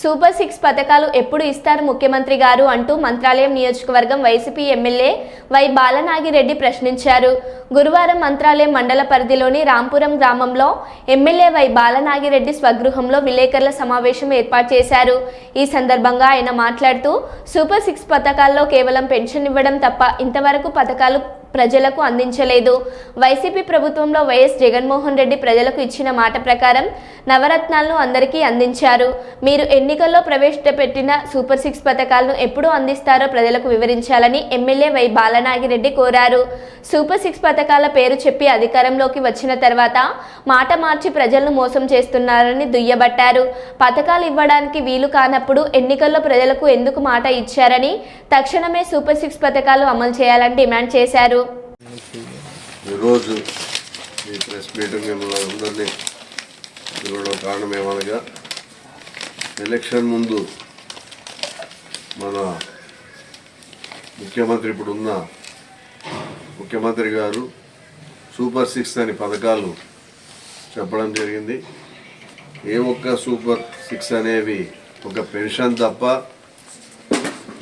Super six పథకాలు ఎప్పుడు ఇస్తారు ముఖ్యమంత్రి గారు అంటూ మంత్రాలయం నియోజకవర్గం వైసీపీ ఎమ్మెల్యే వై బాలనాగిరెడ్డి ప్రశ్నించారు. గురువారం మంత్రాలయం మండల పరిధిలోని రాంపురం గ్రామంలో ఎమ్మెల్యే వై బాలనాగిరెడ్డి స్వగృహంలో విలేకరుల సమావేశం ఏర్పాటు చేశారు. ఈ సందర్భంగా ఆయన మాట్లాడుతూ సూపర్ సిక్స్ పథకాల్లో కేవలం పెన్షన్ ఇవ్వడం తప్ప ఇంతవరకు పథకాలు ప్రజలకు అందించలేదు. వైసీపీ ప్రభుత్వంలో వైఎస్ జగన్మోహన్ రెడ్డి ప్రజలకు ఇచ్చిన మాట ప్రకారం నవరత్నాలను అందరికీ అందించారు. మీరు ఎన్నికల్లో ప్రవేశపెట్టిన సూపర్ సిక్స్ పథకాలను ఎప్పుడు అందిస్తారో ప్రజలకు వివరించాలని ఎమ్మెల్యే వై బాలనాగిరెడ్డి కోరారు. సూపర్ సిక్స్ పథకాల పేరు చెప్పి అధికారంలోకి వచ్చిన తర్వాత మాట మార్చి ప్రజలను మోసం చేస్తున్నారని దుయ్యబట్టారు. పథకాలు ఇవ్వడానికి వీలు కానప్పుడు ఎన్నికల్లో ప్రజలకు ఎందుకు మాట ఇచ్చారని తక్షణమే సూపర్ సిక్స్ పథకాలు అమలు చేయాలని డిమాండ్ చేశారు. ఈరోజు ఈ ప్రెస్ మీటింగ్ మిమ్మల్ని అందరినీ పిలవడం కారణం ఏమనగా ఎలక్షన్ ముందు మన ముఖ్యమంత్రి ఇప్పుడున్న ముఖ్యమంత్రి గారు సూపర్ సిక్స్ అని పథకాలు చెప్పడం జరిగింది. ఏ ఒక్క సూపర్ సిక్స్ అనేవి ఒక పెన్షన్ తప్ప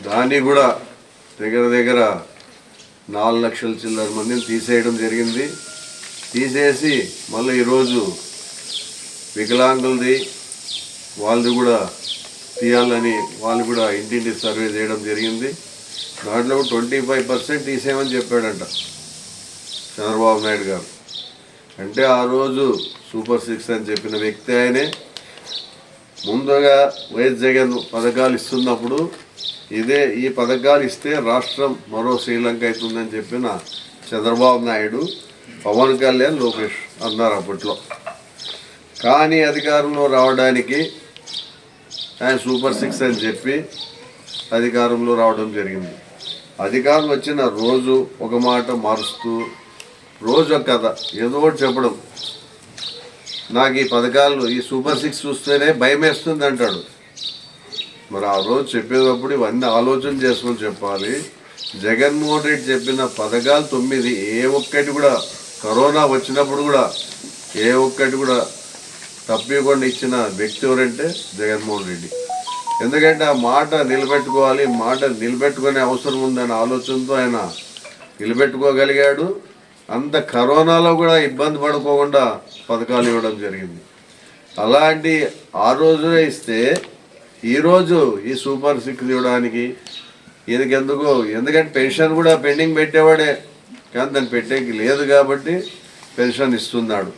దాన్ని కూడా దగ్గర దగ్గర నాలుగు లక్షల చిల్లర మందిని తీసేయడం జరిగింది. తీసేసి మళ్ళీ ఈరోజు వికలాంగులది వాళ్ళది కూడా తీయాలని వాళ్ళు కూడా ఇంటింటి సర్వే చేయడం జరిగింది. దాంట్లో ట్వంటీ ఫైవ్ పర్సెంట్ తీసేయమని చెప్పాడంట చంద్రబాబు నాయుడు గారు. అంటే ఆ రోజు సూపర్ సిక్స్ అని చెప్పిన వ్యక్తి ఆయనే ముందుగా వైఎస్ జగన్ పథకాలు ఇస్తున్నప్పుడు ఇదే ఈ పథకాలు ఇస్తే రాష్ట్రం మరో శ్రీలంక అవుతుందని చెప్పిన చంద్రబాబు నాయుడు పవన్ కళ్యాణ్ లోకేష్ అన్నారు అప్పట్లో. కానీ అధికారంలో రావడానికి ఆయన సూపర్ సిక్స్ అని చెప్పి అధికారంలో రావడం జరిగింది. అధికారం వచ్చిన రోజు ఒక మాట మారుస్తూ రోజు ఒక కథ ఏదో ఒకటి చెప్పడం. నాకు ఈ పథకాలు ఈ సూపర్ సిక్స్ చూస్తేనే భయం వేస్తుంది అంటాడు. మరి ఆ రోజు చెప్పేటప్పుడు ఇవన్నీ ఆలోచన చేసుకొని చెప్పాలి. జగన్మోహన్ రెడ్డి చెప్పిన పథకాలు తొమ్మిది ఏ ఒక్కటి కూడా కరోనా వచ్చినప్పుడు కూడా ఏ ఒక్కటి కూడా తప్పియకుండా ఇచ్చిన వ్యక్తి ఎవరంటే జగన్మోహన్ రెడ్డి. ఎందుకంటే ఆ మాట నిలబెట్టుకోవాలి మాట నిలబెట్టుకునే అవసరం ఉందనే ఆలోచనతో ఆయన నిలబెట్టుకోగలిగాడు. అంత కరోనాలో కూడా ఇబ్బంది పడుకోకుండా పథకాలు ఇవ్వడం జరిగింది. అలాంటి ఆ రోజునే ఇస్తే ఈరోజు ఈ సూపర్ సిక్స్ ఇవ్వడానికి ఈయనకి ఎందుకు ఎందుకంటే పెన్షన్ కూడా పెండింగ్ పెట్టేవాడే. కానీ దాన్ని పెట్టేకి లేదు కాబట్టి పెన్షన్ ఇస్తున్నాడు.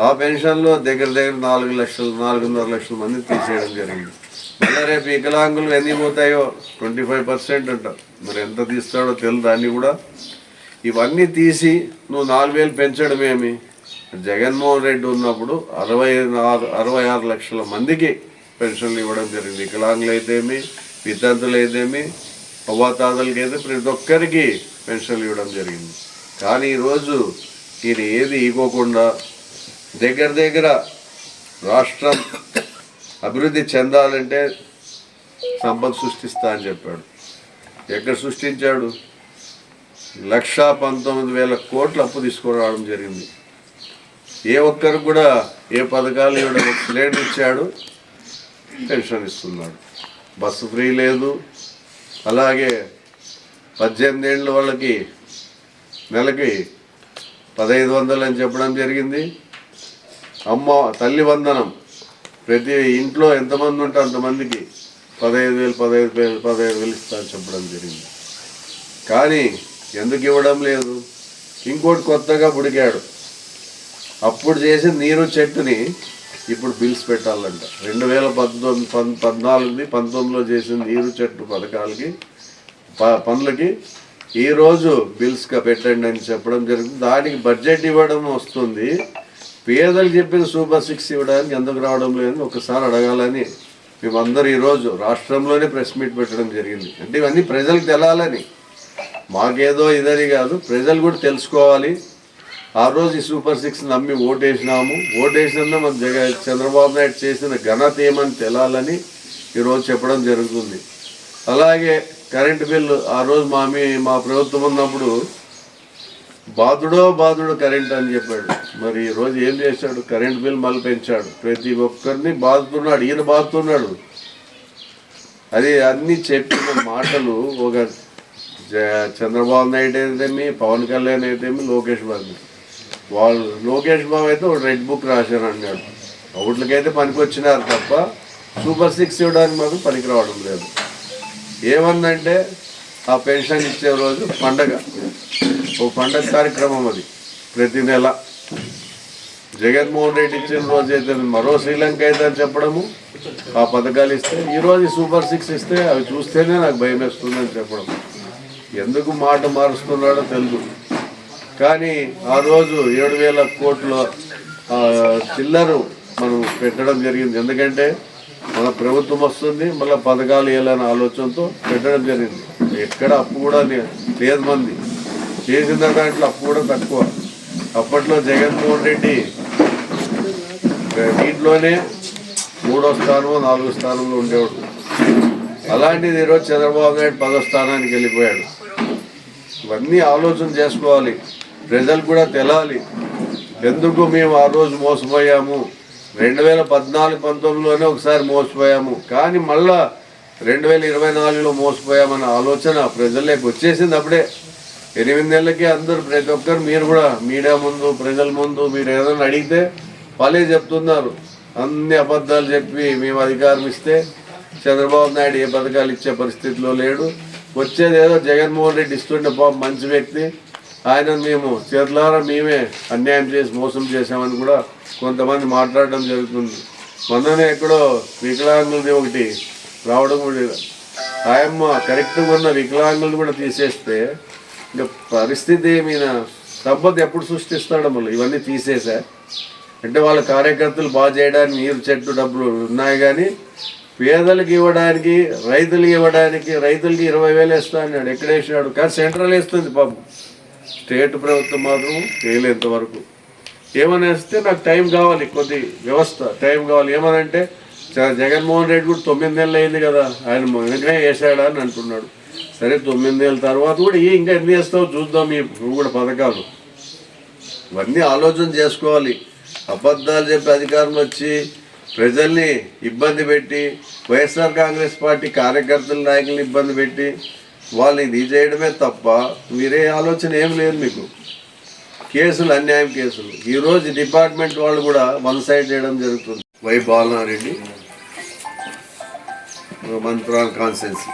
ఆ పెన్షన్లో దగ్గర దగ్గర నాలుగు లక్షలు నాలుగున్నర లక్షల మంది తీసేయడం జరిగింది. మళ్ళీ రేపు వికలాంగులు ఎన్ని పోతాయో? ట్వంటీ ఫైవ్ పర్సెంట్ అంట. మరి ఎంత తీస్తాడో తెలియదు దాన్ని కూడా. ఇవన్నీ తీసి నువ్వు నాలుగు వేలు పెంచడమేమి? జగన్మోహన్ రెడ్డి ఉన్నప్పుడు అరవై ఆరు అరవై ఆరు లక్షల మందికి పెన్షన్లు ఇవ్వడం జరిగింది. వికలాంగులు అయితేమి విద్యార్థులు అయితేమి అవ్వాతాతలకి అయితే ప్రతి ఒక్కరికి పెన్షన్లు ఇవ్వడం జరిగింది. కానీ ఈరోజు ఈయన ఏది ఇవ్వకుండా దగ్గర దగ్గర రాష్ట్రం అభివృద్ధి చెందాలంటే సంపద సృష్టిస్తా అని చెప్పాడు. ఎక్కడ సృష్టించాడు? లక్షా పంతొమ్మిది వేల కోట్లు అప్పు తీసుకురావడం జరిగింది. ఏ ఒక్కరికి కూడా ఏ పథకాలు ఇవ్వడం ఒక ఇచ్చాడు పెన్షన్ ఇస్తున్నాడు. బస్సు ఫ్రీ లేదు. అలాగే పద్దెనిమిది ఏళ్ళ వాళ్ళకి నెలకి పదహైదు వందలు అని చెప్పడం జరిగింది. అమ్మ తల్లి వందనం. ప్రతి ఇంట్లో ఎంతమంది ఉంటే అంతమందికి పదహైదు వేలు పదహైదు వేలు పదహైదు వేలు ఇస్తా అని చెప్పడం జరిగింది. కానీ ఎందుకు ఇవ్వడం లేదు? ఇంకోటి కొత్తగా పుడికాడు అప్పుడు చేసిన నీరు చెట్టుని ఇప్పుడు బిల్స్ పెట్టాలంట. రెండు వేల పంతొమ్మిది పద్ పద్నాలుగుది పంతొమ్మిదిలో చేసిన నీరు చెట్టు పథకాలకి ప- పనులకి ఈరోజు బిల్స్గా పెట్టండి అని చెప్పడం జరుగుతుంది దానికి బడ్జెట్ ఇవ్వడం వస్తుంది. పేదలు చెప్పిన సూపర్ సిక్స్ ఇవ్వడానికి ఎందుకు రావడం లేదని ఒకసారి అడగాలని మేమందరూ ఈరోజు రాష్ట్రంలోనే ప్రెస్ మీట్ పెట్టడం జరిగింది. అంటే ఇవన్నీ ప్రజలకు తెలాలని. మాకేదో ఇదని కాదు ప్రజలు కూడా తెలుసుకోవాలి. ఆ రోజు ఈ సూపర్ సిక్స్ నమ్మి ఓటేసినాము. ఓటేసినా మన జగ చంద్రబాబు నాయుడు చేసిన ఘనత ఏమని తెలాలని ఈరోజు చెప్పడం జరుగుతుంది. అలాగే కరెంటు బిల్లు ఆ రోజు మా మీ మా ప్రభుత్వం ఉన్నప్పుడు బాధుడో బాధుడు కరెంట్ అని చెప్పాడు. మరి ఈరోజు ఏం చేశాడు? కరెంట్ బిల్ మళ్ళీ పెంచాడు. ప్రతి ఒక్కరిని బాధుతున్నాడు ఈయన బాధుతున్నాడు. అది అన్ని చెప్పిన మాటలు ఒక చంద్రబాబు నాయుడు అయితేమి పవన్ కళ్యాణ్ అయితేమి లోకేష్ బాబు. వాళ్ళు లోకేష్ బాబు అయితే ఒక రెడ్ బుక్ రాశారు అన్నాడు. అవుట్లకైతే పనికొచ్చినారు తప్ప సూపర్ సిక్స్ ఇవ్వడానికి మాత్రం పనికి రావడం లేదు. ఏమందంటే ఆ పెన్షన్ ఇచ్చే రోజు పండగ. ఓ పండగ కార్యక్రమం అది ప్రతి నెల. జగన్మోహన్ రెడ్డి ఇచ్చిన రోజు అయితే మరో శ్రీలంక అయితే అని చెప్పడము ఆ పథకాలు ఇస్తే ఈరోజు సూపర్ సిక్స్ ఇస్తే అవి చూస్తేనే నాకు భయం వేస్తుందని చెప్పడం. ఎందుకు మాట మారుస్తున్నాడో తెలుసు కానీ ఆ రోజు ఏడు వేల కోట్ల చిల్లరు మనం పెట్టడం జరిగింది. ఎందుకంటే మన ప్రభుత్వం వస్తుంది మళ్ళీ పథకాలు వేయాలనే ఆలోచనతో పెట్టడం జరిగింది. ఎక్కడ అప్పు కూడా లేదు మంది. చేసిన దాంట్లో అప్పు కూడా తక్కువ. అప్పట్లో జగన్మోహన్ రెడ్డి దీంట్లోనే మూడో స్థానము నాలుగో స్థానంలో ఉండేవాడు. అలాంటిది ఈరోజు చంద్రబాబు నాయుడు పదో స్థానానికి వెళ్ళిపోయాడు. ఇవన్నీ ఆలోచన చేసుకోవాలి. ప్రజలు కూడా తెలాలి ఎందుకు మేము ఆ రోజు మోసపోయాము? రెండు వేల పద్నాలుగు పంతొమ్మిదిలోనే ఒకసారి మోసపోయాము. కానీ మళ్ళా రెండు వేల ఇరవై నాలుగులో మోసపోయామన్న ఆలోచన ప్రజల్లోకి వచ్చేసింది అప్పుడే. ఎనిమిది నెలలకి అందరూ ప్రతి ఒక్కరు మీరు కూడా మీడియా ముందు ప్రజల ముందు మీరు ఏదైనా అడిగితే వాళ్ళే చెప్తున్నారు. అన్ని అబద్ధాలు చెప్పి మేము అధికారం ఇస్తే చంద్రబాబు నాయుడు ఏ పథకాలు ఇచ్చే పరిస్థితిలో లేడు. వచ్చేది ఏదో జగన్మోహన్ రెడ్డి ఇస్తుండే పాపం మంచి వ్యక్తి. ఆయన మేము చేతులారా మేమే అన్యాయం చేసి మోసం చేసామని కూడా కొంతమంది మాట్లాడడం జరుగుతుంది. మొన్ననే ఎక్కడో వికలాంగులది ఒకటి రావడం కూడా ఆయమ్మ కరెక్ట్గా ఉన్న వికలాంగులు కూడా తీసేస్తే ఇంకా పరిస్థితి ఏమైనా తప్పదు ఎప్పుడు సృష్టిస్తాడు మళ్ళీ ఇవన్నీ తీసేసా. అంటే వాళ్ళ కార్యకర్తలు బాగా చేయడానికి నీరు చెట్టు డబ్బులు ఉన్నాయి కానీ పేదలకు ఇవ్వడానికి రైతులకు ఇవ్వడానికి రైతులకి ఇరవై వేలు వేస్తా అన్నాడు. ఎక్కడ వేసాడు కానీ సెంట్రల్ వేస్తుంది పాపం. స్టేట్ ప్రభుత్వం మాత్రం చేయలేంత వరకు. ఏమనేస్తే నాకు టైం కావాలి కొద్ది వ్యవస్థ టైం కావాలి. ఏమనంటే చ- జగన్మోహన్ రెడ్డి కూడా తొమ్మిది నెలలు అయింది కదా ఆయన వెంటనే వేసాడా అని అంటున్నాడు. సరే తొమ్మిది నెలల తర్వాత కూడా ఏ ఇంకా ఎన్ని చేస్తావు చూద్దాం ఈ కూడా పథకాలు. ఇవన్నీ ఆలోచన చేసుకోవాలి. అబద్ధాలు చెప్పి అధికారం వచ్చి ప్రజల్ని ఇబ్బంది పెట్టి వైఎస్ఆర్ కాంగ్రెస్ పార్టీ కార్యకర్తల నాయకులను ఇబ్బంది పెట్టి వాళ్ళని ఇది చేయడమే తప్ప మీరే ఆలోచన ఏం లేదు మీకు. కేసులు అన్యాయం కేసులు. ఈరోజు డిపార్ట్మెంట్ వాళ్ళు కూడా వన్ సైడ్ చేయడం జరుగుతుంది. వై బాలనారెడ్డి మంత్రాల్ కాన్సెన్సీ